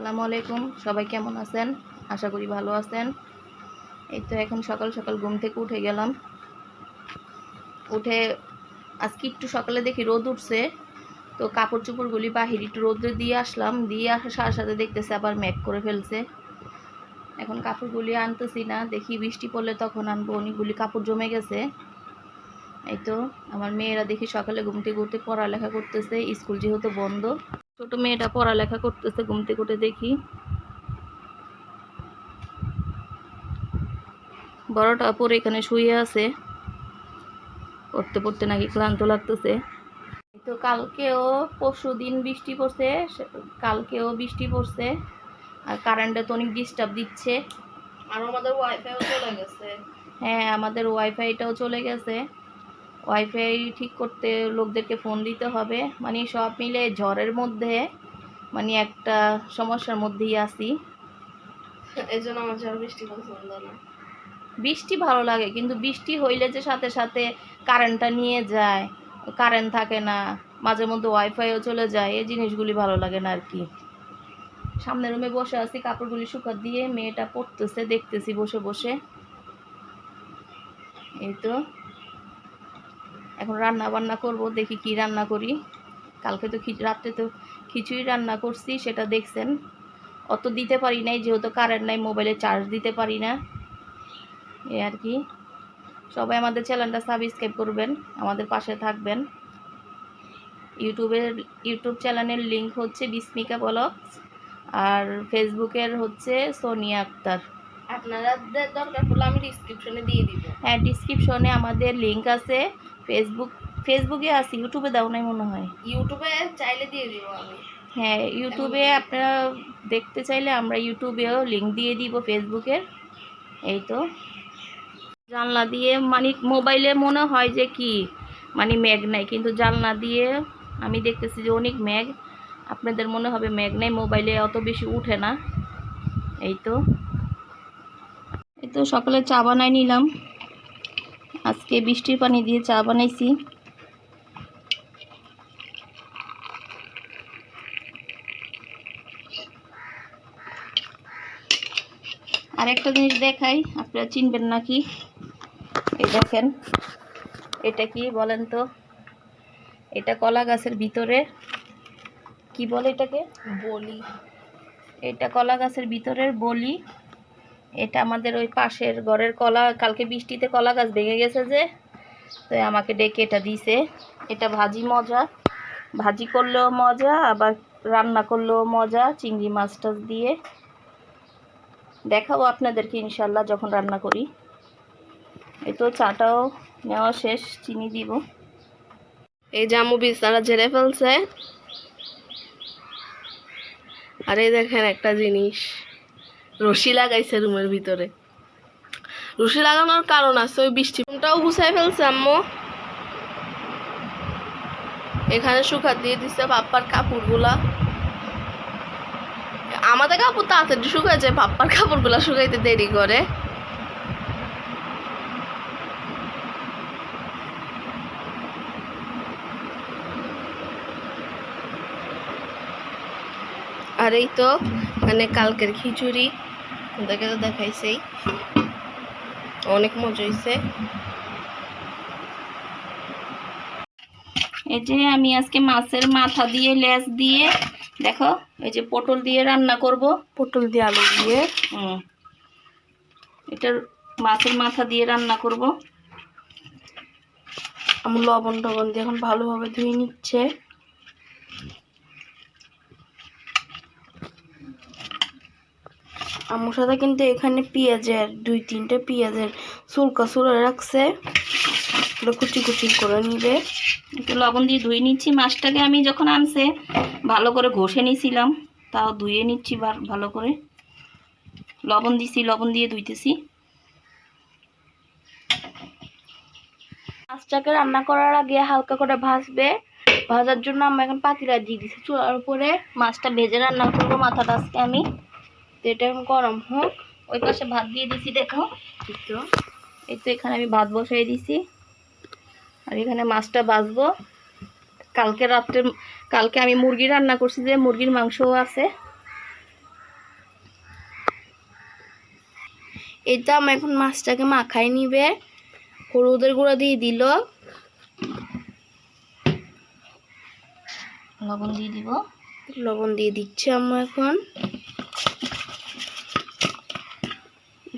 আসসালামু আলাইকুম। সবাই কেমন আছেন? আশা করি ভালো আছেন। এই তো এখন সকাল সকাল ঘুম থেকে উঠে গেলাম। উঠে আজকে একটু সকালে দেখি রোদ উঠছে। তো কাপড় চোপড়গুলি বাহির একটু রোদ্রে দিয়ে আসলাম। দিয়ে আসার সাথে সাথে দেখতেছে আবার ম্যাক করে ফেলছে। এখন কাপড়গুলি আনতেছি না। দেখি বৃষ্টি পড়লে তখন আনব। অনেকগুলি কাপড় জমে গেছে। এই তো আমার মেয়েরা দেখি সকালে ঘুম থেকে উঠে পড়ালেখা করতেছে। স্কুল যেহেতু বন্ধ। ছোট মেয়েটা পড়ালেখা করতেছে ঘুম থেকে উঠে দেখি। বড়টা পরে এখানে শুয়ে আছে। পড়তে পড়তে নাকি ক্লান্ত লাগতেছে। তো কালকেও পরশু দিন বৃষ্টি পড়ছে কালকেও বৃষ্টি পড়ছে আর কারেন্টে তো অনেক ডিস্টার্ব দিচ্ছে। আর আমাদের ওয়াইফাইও চলে গেছে। হ্যাঁ আমাদের ওয়াইফাইটাও চলে গেছে। ওয়াইফাই ঠিক করতে লোকদেরকে ফোন দিতে হবে। মানে সব মিলে ঝড়ের মধ্যে মানে একটা সমস্যার মধ্যেই আছি। এই জন্য আমার ঝড় বৃষ্টি পছন্দ না। বৃষ্টি ভালো লাগে কিন্তু বৃষ্টি হইলে যে সাথে সাথে কারেন্টটা নিয়ে যায় কারেন্ট থাকে না মাঝে মধ্যে ওয়াইফাইও চলে যায় এই জিনিসগুলি ভালো লাগে না আর কি। সামনের রুমে বসে আছি কাপড়গুলি শুকা দিয়ে মেয়েটা পড়তেছে দেখতেছি বসে বসে। এই তো। এখন রান্না বান্না করব, দেখি কি রান্না করি। কালকে তো রাত্রে তো খিচুড়ি রান্না করছি, সেটা দেখছেন। অত দিতে পারি নাই, যেহেতু কারেন্ট নাই মোবাইলে চার্জ দিতে পারি না। এ আর কি। সবাই আমাদের চ্যানেলটা সাবস্ক্রাইব করবেন, আমাদের পাশে থাকবেন। ইউটিউবের, ইউটিউব চ্যানেলের লিংক হচ্ছে বিস্মিকা ব্লগস, আর ফেসবুকের হচ্ছে সোনিয়া আক্তার। আপনাদের দরকার পড়লে আমি ডিসক্রিপশনে দিয়ে দিব। হ্যাঁ ডিসক্রিপশনে আমাদের লিংক আছে। ফেসবুক ফেসবুকে আছে ইউটিউবে দাও নাই মনে হয়। ইউটিউবে চাইলে দিয়ে দিব আমি। হ্যাঁ ইউটিউবে আপনারা দেখতে চাইলে আমরা ইউটিউবেও লিংক দিয়ে দিব ফেসবুকের এই তো। জানলা দিয়ে মানে মোবাইলে মনে হয় যে কি? মানে ম্যাগ নাই কিন্তু জানলা দিয়ে আমি দেখতেছি যে অনেক ম্যাগ আপনাদের মনে হবে ম্যাগ নাই মোবাইলে অত বেশি উঠে না। এই তো। এই তো সকালে চা বানাই নিলাম। আজকে বৃষ্টির পানি দিয়ে চা বানাইছি। আরেকটা জিনিস দেখাই আপনারা চিনবেন নাকি? এই দেখেন এটা কি বলেন তো? এটা কলা গাছের ভিতরে। কি বলে এটাকে? বলি। এটা কলা গাছের ভিতরের বলি। এটা আমাদের ওই পাশের ঘরের কলা, কালকে বৃষ্টিতে কলা গাছ ভেঙে গেছে যে, তো আমাকে ডেকে এটা দিছে। এটা ভাজি মজা। ভাজি করলেও মজা, আবার রান্না করলেও মজা, চিংড়ি মাছ টাছ দিয়ে। দেখাবো আপনাদেরকে ইনশাল্লাহ যখন রান্না করি। এই তো চাটাও নেওয়া শেষ, চিনি দিব। এই জামু বিছানা ঝেড়ে ফেলছে। আর এই দেখেন একটা জিনিস। রশি লাগাইছে রুমের ভিতরে। রশি লাগানোর কারণ আছে, ওই বৃষ্টি রুমটাও গুছাই ফেলছে আম্মু। এখানে শুকা দিয়ে দিচ্ছে পাপ্পার কাপড়গুলা। আমাদের কাপড় তাড়াতাড়ি শুকায় যায়, পাপ্পার কাপড়গুলা শুকাইতে দেরি করে। আর এই তো মানে কালকের খিচুড়ি। ওদেরকে তো দেখাইছেই। অনেক মজা হয়েছে এই যে আমি আজকে মাছের মাথা দিয়ে লেজ দিয়ে দেখো এই যে পটল দিয়ে রান্না করব। পটল দিয়ে আলু দিয়ে। হুম। এটার মাছের মাথা দিয়ে রান্না করব। আমি লবণ টবণ দিয়ে এখন ভালোভাবে ধুয়ে নিচ্ছে। আমার সাথে কিন্তু এখানে পেঁয়াজের, দুই তিনটে পেঁয়াজের চুলকা চুলে রাখছে। কুচি কুচি করে নিবে। একটু লবণ দিয়ে ধুয়ে নিচ্ছি। মাছটাকে আমি যখন আনছে, ভালো করে ঘষে নিয়েছিলাম তাও ধুয়ে নিচ্ছি ভালো করে। লবণ দিছি, লবণ দিয়ে ধুইতেছি। মাছটাকে রান্না করার আগে হালকা করে ভাজবে। ভাজার জন্য আমরা এখন পাতিলা দিয়ে দিচ্ছি চুলার উপরে। মাছটা ভেজে রান্না করব মাথাটা আজকে আমি। তো এটা এখন গরম হোক। ওই পাশে ভাত দিয়ে দিছি দেখো। তো এই তো এখানে আমি ভাত বসাই দিছি। আর এখানে মাছটা বাজবো কালকে রাত্রে কালকে আমি মুরগি রান্না করছি যে মুরগির মাংসও আছে। এই তো আমার এখন মাছটাকে মাখাই নিবে। হলুদের গুঁড়া দিয়ে দিল। লবণ দিয়ে দিব। লবণ দিয়ে দিচ্ছি আম্মা এখন।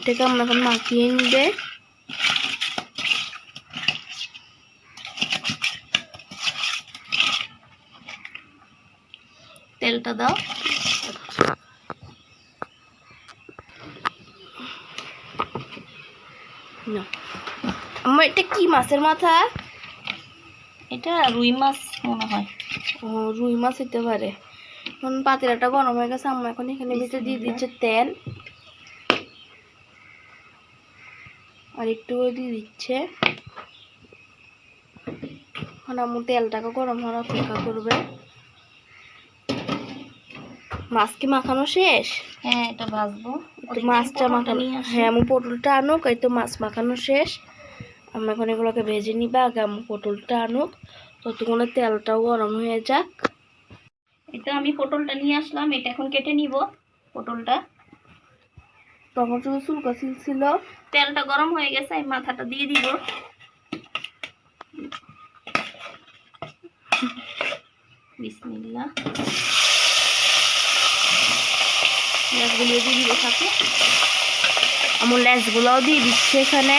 এটাকে আমরা এখন মাখিয়ে নিবে। তেলটা দাও। আমার এটা কি মাছের মাথা? এটা রুই মাছ মনে হয়। ও রুই মাছ হতে পারে। এখন পাতিলাটা গরম হয়ে গেছে আম্মা এখন এখানে ভিতরে দিয়ে দিচ্ছে তেল। আর একটু দিয়ে দিচ্ছে। আম্মু তেলটাকে গরম হওয়ার অপেক্ষা করবে। মাছ কি মাখানো শেষ? হ্যাঁ এটা ভাজবো। মাছটা মাখানো। হ্যাঁ আমি পটলটা আনুক এই তো মাছ মাখানো শেষ। আমরা এখন এগুলোকে ভেজে নিবে আগে আমি পটলটা আনুক। ততক্ষণে তেলটাও গরম হয়ে যাক। এটা আমি পটলটা নিয়ে আসলাম এটা এখন কেটে নিব পটলটা। শুধু চুলকা ছিল তেলটা গরম হয়ে গেছে আমি মাথাটা দিয়ে দিব। পেঁয়াজগুলো দিয়ে আমার লেসগুলোও দিয়ে দিচ্ছে এখানে।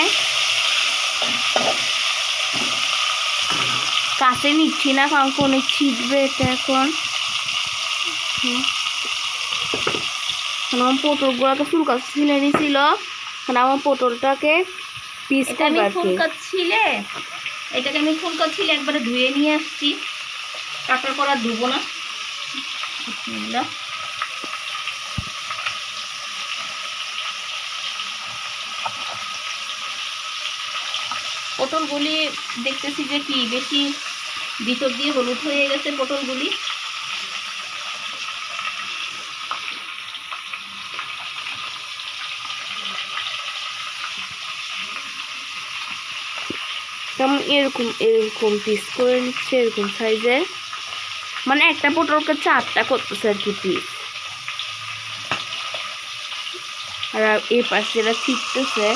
কাছে নিচ্ছি না কারণ কোনে ছিটবে এটা এখন। হুম। এখন আমার পটলগুলোকে চুলকা ছিলে নিছিল এখন আমার পটলটাকে পিসটা আমি ফুলকা ছিলে এটাকে আমি ফুলকা ছিলে একবারে ধুয়ে নিয়ে আসছি। কাটার পর আর ধুবো না। পটলগুলি দেখতেছি যে কি বেশি ভিতর দিয়ে হলুদ হয়ে গেছে পটলগুলি। এরকম এরকম পিস করে নিচ্ছে, এরকম সাইজের মানে একটা পটলকে চারটা করতেছে আর কি পিস আর এই পাশে যেটা ছিটতেছে।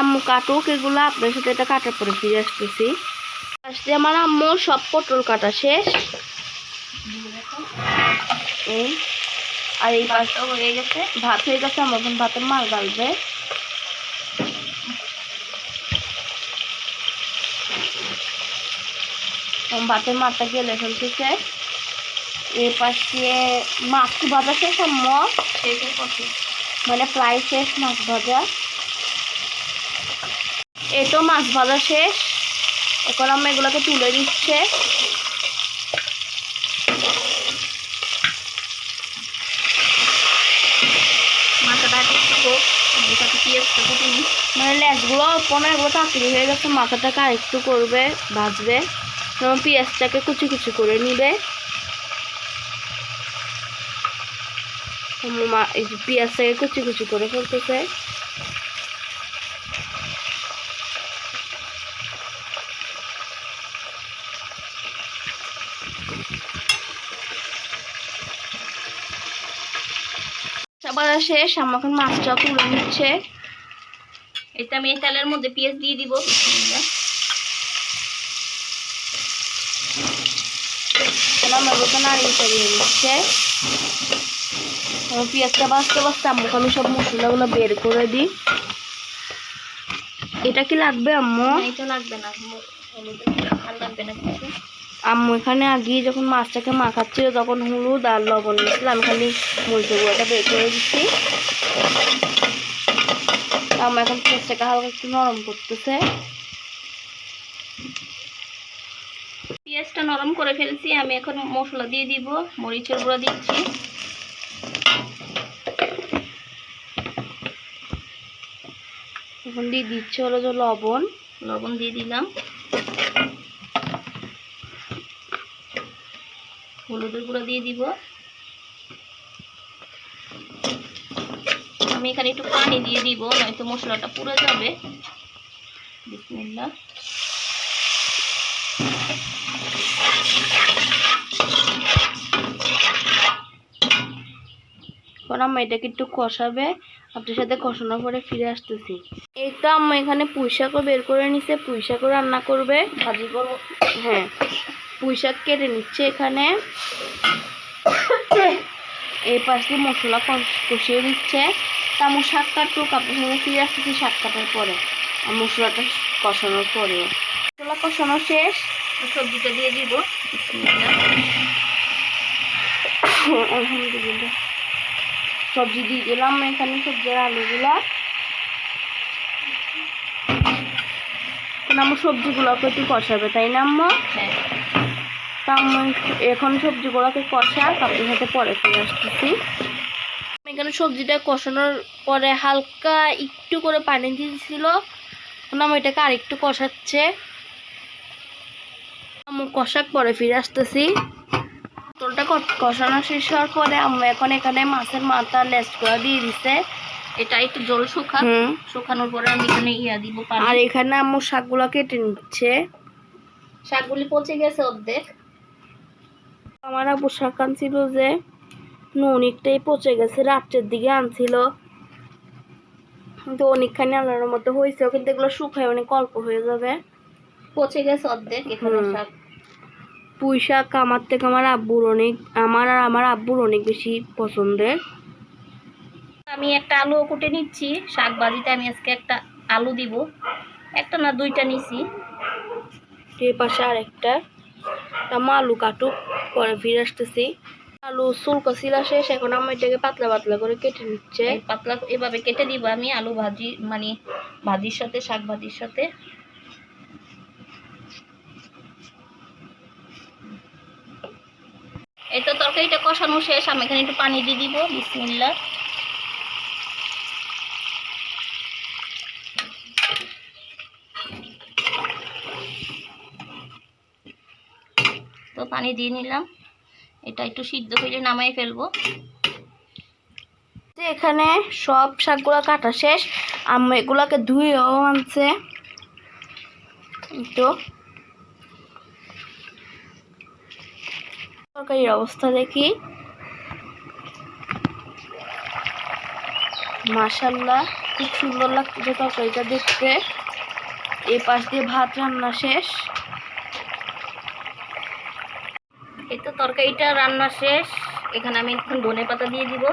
আম্মু কাটুক, এগুলো আপনার সাথে এটা কাটার পরে ফিরে আসতেছি। আসতে আমার আম্মু সব পটল কাটা শেষ। আর এই পাশে পাঁচটা হয়ে গেছে ভাত হয়ে গেছে আমার এখন ভাতের মাল গালবে। ভাতের মালটা গেলে ফেলতেছে। এর পাশে মাছ ভাজা শেষ শেষের মানে প্রায় শেষ মাছ ভাজা। এই তো মাছ ভাজা শেষ। এখন আমরা এগুলোকে তুলে দিচ্ছে মাথাটা একটু হোক এটাকে পেঁয়াজটা কুটে নিই মানে লেজগুলো এগুলো তাড়াতাড়ি হয়ে গেছে, মাথাটাকে আরেকটু করবে, ভাজবে। যেমন পেঁয়াজটাকে কুচি কুচি করে নিবে। পেঁয়াজটাকে কুচি কুচি করে ফেলতেছে। শেষ আমার মাছটা তুলে নিচ্ছে এটা আমি এই তেলের মধ্যে পেঁয়াজ দিয়ে দিব। আমার মতো নাড়িয়ে চালিয়ে নিচ্ছে পেঁয়াজটা বাঁচতে বাঁচতে আম্মুকে আমি সব মশলাগুলো বের করে দিই। এটা কি লাগবে আম্মু? এটা লাগবে না আর লাগবে না কিছু। আম্মু এখানে আগে যখন মাছটাকে মাখাচ্ছিল তখন হলুদ আর লবণ দিয়েছিলাম খালি মরিচের গুঁড়োটা বের করে দিচ্ছি। আম্মু এখন পেঁয়াজটাকে হালকা একটু নরম করতেছে। পেঁয়াজটা নরম করে ফেলছি, আমি এখন মশলা দিয়ে দিব, মরিচের গুঁড়া দিচ্ছি। এখন দিয়ে দিচ্ছে হলো যে লবণ লবণ দিয়ে দিলাম। হলুদের গুঁড়া দিয়ে দিব। আমি এখানে একটু পানি দিয়ে দিব নয়তো মশলাটা পুরো যাবে। বিসমিল্লা এখন আম্মা এটাকে একটু কষাবে আপনার সাথে কষানোর পরে ফিরে আসতেছি। এই তো আম্মা এখানে পুঁইশাকও বের করে নিছে পুঁইশাকও রান্না করবে। ভাজি করব। হ্যাঁ পুঁইশাক কেটে নিচ্ছে এখানে। এই পাশে মশলা কষ- কষিয়ে দিচ্ছে। তামু শাক কাটুক আপনার সঙ্গে ফিরে আসতেছি শাক কাটার পরে। আর মশলাটা কষানোর পরে মশলা কষানো শেষ। সবজিটা দিয়ে দিব। আলহামদুলিল্লাহ। সবজি দিয়ে দিলাম এখানে সবজির আলুগুলা। আমার সবজিগুলোকে একটু কষাবে, তাই না আম্মা? হ্যাঁ। তা আমি এখন সবজিগুলোকে কষা আপনার সাথে পরে ফিরে আসতেছি। এখানে সবজিটা কষানোর পরে হালকা একটু করে পানি দিয়েছিল আমি এটাকে আরেকটু কষাচ্ছে। আমি কষাক পরে ফিরে আসতেছি। পটলটা কষানো শেষ হওয়ার পরে আমরা এখন এখানে মাছের মাথা লেস্ট করে দিয়ে দিছে। এটা একটু জল শুকা শুকানোর পরে আমি এখানে ইয়া দিব আর এখানে আম্মু শাকগুলো কেটে নিচ্ছে। শাকগুলি পচে গেছে অর্ধেক। আমার আবু শাক আনছিল যে অনেকটাই পচে গেছে রাত্রের দিকে আনছিল। কিন্তু অনেকখানি আনার মতো হয়েছে কিন্তু এগুলো শুকায় অনেক অল্প হয়ে যাবে। পচে গেছে অর্ধেক এখানে শাক। পুঁই শাক আমার থেকে আমার আব্বুর অনেক আমার আর আমার আব্বুর অনেক বেশি পছন্দের। আমি একটা আলু কুটে নিচ্ছি শাক ভাজিতে আমি আজকে একটা আলু দিব। একটা না দুইটা নিছি। এই পাশে আরেকটা। তা আলু কাটুক, পরে ফিরে আসতেছি। আলু চুলকা শিলা শেষ, এখন আমি এটাকে পাতলা পাতলা করে কেটে নিচ্ছে। পাতলা এভাবে কেটে দিব আমি আলু ভাজি মানে ভাজির সাথে, শাক ভাজির সাথে। এই তো তরকারিটা কষানো শেষ, আমি এখানে একটু পানি দিয়ে দিব বিসমিল্লা পানি দিয়ে নিলাম। এটা একটু সিদ্ধ হইলে নামাই ফেলব। এখানে সব শাকগুলো কাটা শেষ, আম্মা এগুলাকে ধুয়েও আনছে। তো। তরকারির অবস্থা দেখি। মাশাল্লাহ খুব সুন্দর লাগছে তরকারিটা দেখতে। এই পাশ দিয়ে ভাত রান্না শেষ। এই তো তরকারিটা রান্না শেষ। এখানে আমি এখন ধনে পাতা দিয়ে দিব।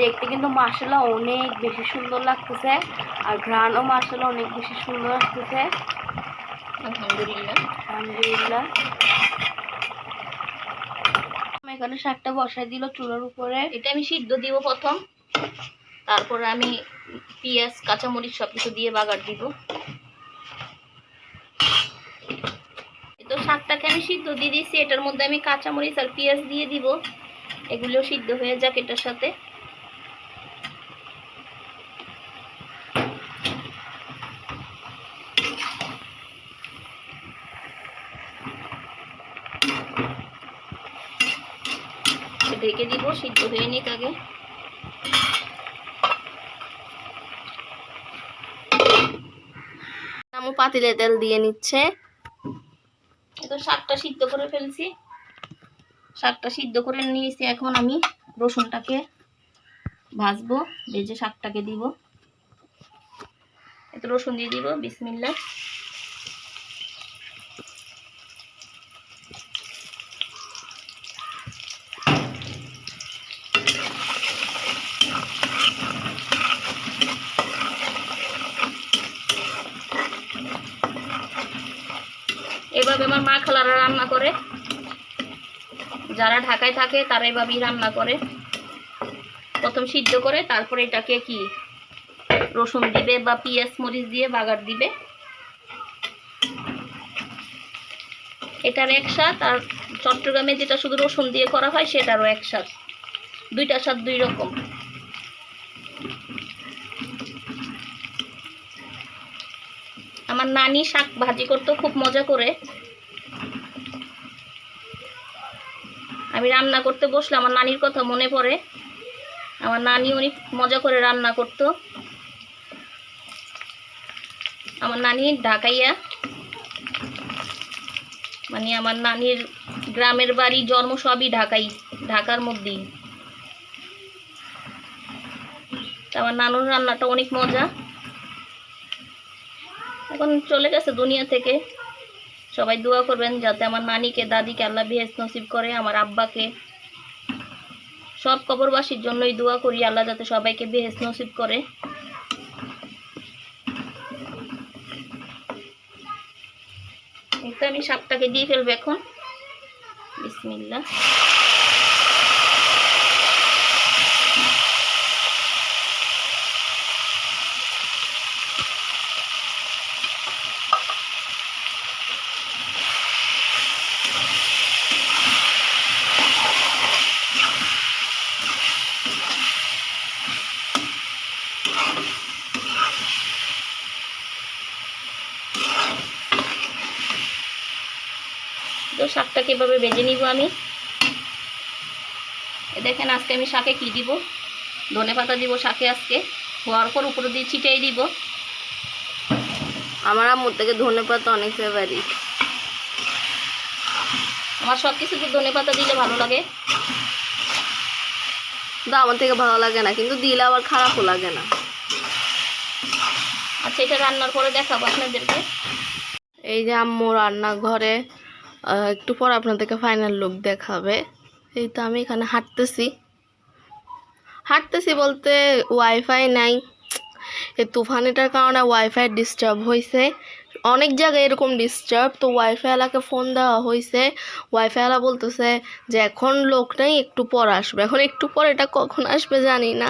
দেখতে কিন্তু মাসালা অনেক বেশি সুন্দর লাগতেছে। আর ঘ্রাণও মাসালা অনেক বেশি সুন্দর আসতেছে আলহামদুলিল্লাহ। আলহামদুলিল্লাহ। এখানে শাকটা বসাই দিল চুলার উপরে। এটা আমি সিদ্ধ দিব প্রথম। তারপরে আমি পেঁয়াজ, কাঁচামরিচ সব কিছু দিয়ে বাগার দিব। তো শাকটাকে আমি সিদ্ধ দিয়ে দিয়েছি। এটার মধ্যে আমি কাঁচামরিচ আর পেঁয়াজ দিয়ে দিব। এগুলোও সিদ্ধ হয়ে যাক এটার সাথে ঢেকে দিব সিদ্ধ হয়ে নিক আগে। পাতিলে তেল দিয়ে নিচ্ছে। তো শাকটা সিদ্ধ করে ফেলছি। শাকটা সিদ্ধ করে নিয়েছি এখন আমি। রসুনটাকে ভাজবো, ভেজে শাকটাকে দিব। এত রসুন দিয়ে দিব বিসমিল্লা এভাবে আমার মা খালারা রান্না করে। যারা ঢাকায় থাকে, তারা এভাবেই রান্না করে। প্রথম সিদ্ধ করে, তারপরে এটাকে কি? রসুন দিবে বা পেঁয়াজ মরিচ দিয়ে বাগার দিবে। এটার এক স্বাদ, আর চট্টগ্রামে যেটা শুধু রসুন দিয়ে করা হয়, সেটারও এক স্বাদ। দুইটা স্বাদ দুই রকম। আমার নানি শাক ভাজি করতেও খুব মজা করে। আমি রান্না করতে বসলে আমার নানির কথা মনে পড়ে। আমার নানি অনেক মজা করে রান্না করতো। আমার নানি ঢাকাইয়া মানে আমার নানির গ্রামের বাড়ি, জন্ম সবই ঢাকাই, ঢাকার মধ্যেই। আমার নানুর রান্নাটা অনেক মজা। এখন চলে গেছে দুনিয়া থেকে। সবাই দোয়া করবেন যাতে আমার নানিকে, দাদিকে আল্লাহ বিহেজ নসিব করে, আমার আব্বাকে। সব কবরবাসীর জন্যই দোয়া করি, আল্লাহ যাতে সবাইকে বিহেজ নসিব করে। আমি সাপটাকে দিয়ে ফেলব এখন। বিসমিল্লা তো শাকটাকে এভাবে বেজে নিব আমি? দেখেন, আজকে আমি শাকে কি দিব? ধনে পাতা দিব শাকে আজকে। হওয়ার পর উপরে দিয়ে ছিটাই দিব। আমার আম্মুর থেকে ধনে পাতা অনেক ফেভারিট আমার সব কিছুতে ধনে পাতা দিলে ভালো লাগে। কিন্তু আমার থেকে ভালো লাগে না, কিন্তু দিলে আবার খারাপও লাগে না। আচ্ছা এটা রান্নার পরে দেখাবো আপনাদেরকে। এই যে আম্মু রান্নাঘরে একটু পর আপনাদেরকে ফাইনাল লুক দেখাবে। এই তো আমি এখানে হাঁটতেছি। হাঁটতেছি বলতে ওয়াইফাই নাই। এই তুফানিটার কারণে ওয়াইফাই ডিস্টার্ব হয়েছে অনেক জায়গায় এরকম ডিস্টার্ব তো ওয়াইফাই এলাকে ফোন দেওয়া হয়েছে ওয়াইফাই এলা বলতেছে যে, এখন লোক নেই, একটু পর আসবে। এখন একটু পর এটা কখন আসবে জানি না।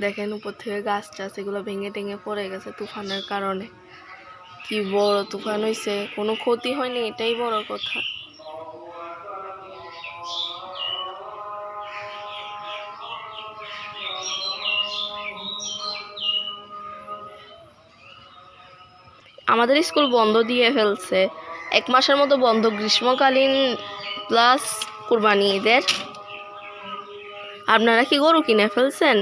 দেখেন উপর থেকে গাছ টাছ এগুলো ভেঙে টেঙে পড়ে গেছে তুফানের কারণে। কি বড় তুফান হয়েছে কোনো ক্ষতি হয়নি, এটাই বড় কথা। আমাদের স্কুল বন্ধ দিয়ে ফেলছে। এক মাসের মতো বন্ধ, গ্রীষ্মকালীন প্লাস কুরবানি ঈদের। আপনারা কি গরু কিনে ফেলছেন?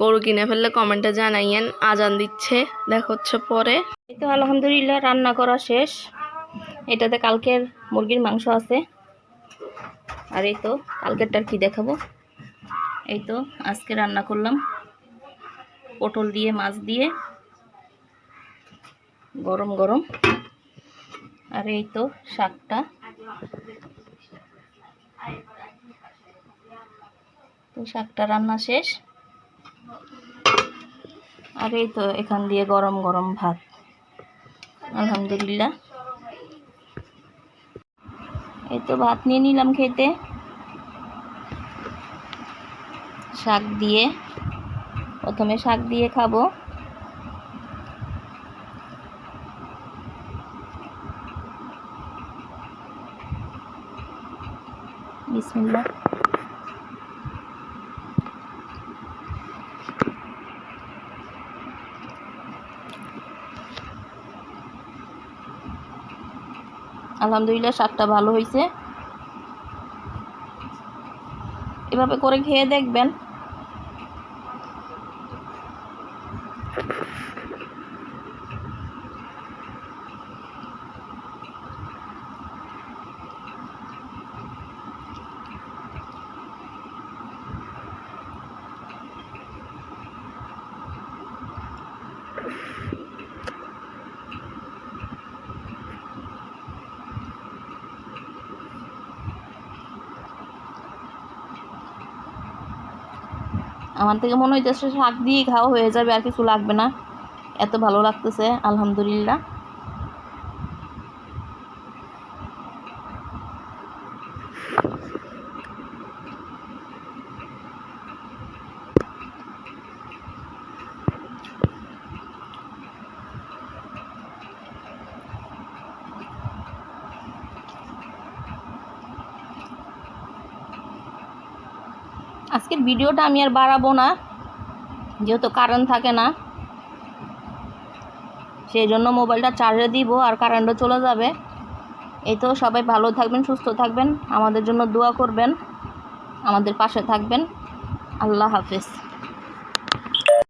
গরু কিনে ফেললে কমেন্টে জানাইয়েন, আজান দিচ্ছে, দেখা হচ্ছে পরে। এই তো আলহামদুলিল্লাহ, রান্না করা শেষ। এটাতে কালকের মুরগির মাংস আছে। আর এই তো কালকেরটার কি দেখাবো? এই তো আজকে রান্না করলাম। পটল দিয়ে, মাছ দিয়ে। গরম গরম। আর এই তো শাকটা। তো শাকটা রান্না শেষ। আর এই তো এখান দিয়ে গরম গরম ভাত। আলহামদুলিল্লাহ। এই তো ভাত নিয়ে নিলাম খেতে। শাক দিয়ে। প্রথমে শাক দিয়ে খাব। বিসমিল্লাহ। আলহামদুলিল্লাহ শাকটা ভালো হয়েছে এভাবে করে খেয়ে দেখবেন। আমার থেকে মনে হইতেছে শাক দিয়ে খাওয়া হয়ে যাবে আর কিছু লাগবে না। এত ভালো লাগতেছে, আলহামদুলিল্লাহ। আজকের ভিডিওটা আমি আর বাড়াবো না। যেহেতু কারেন্ট থাকে না। সেই জন্য মোবাইলটা চার্জে দিব আর কারেন্টও চলে যাবে। এই তো সবাই ভালো থাকবেন, সুস্থ থাকবেন। আমাদের জন্য দোয়া করবেন। আমাদের পাশে থাকবেন। আল্লাহ হাফেজ।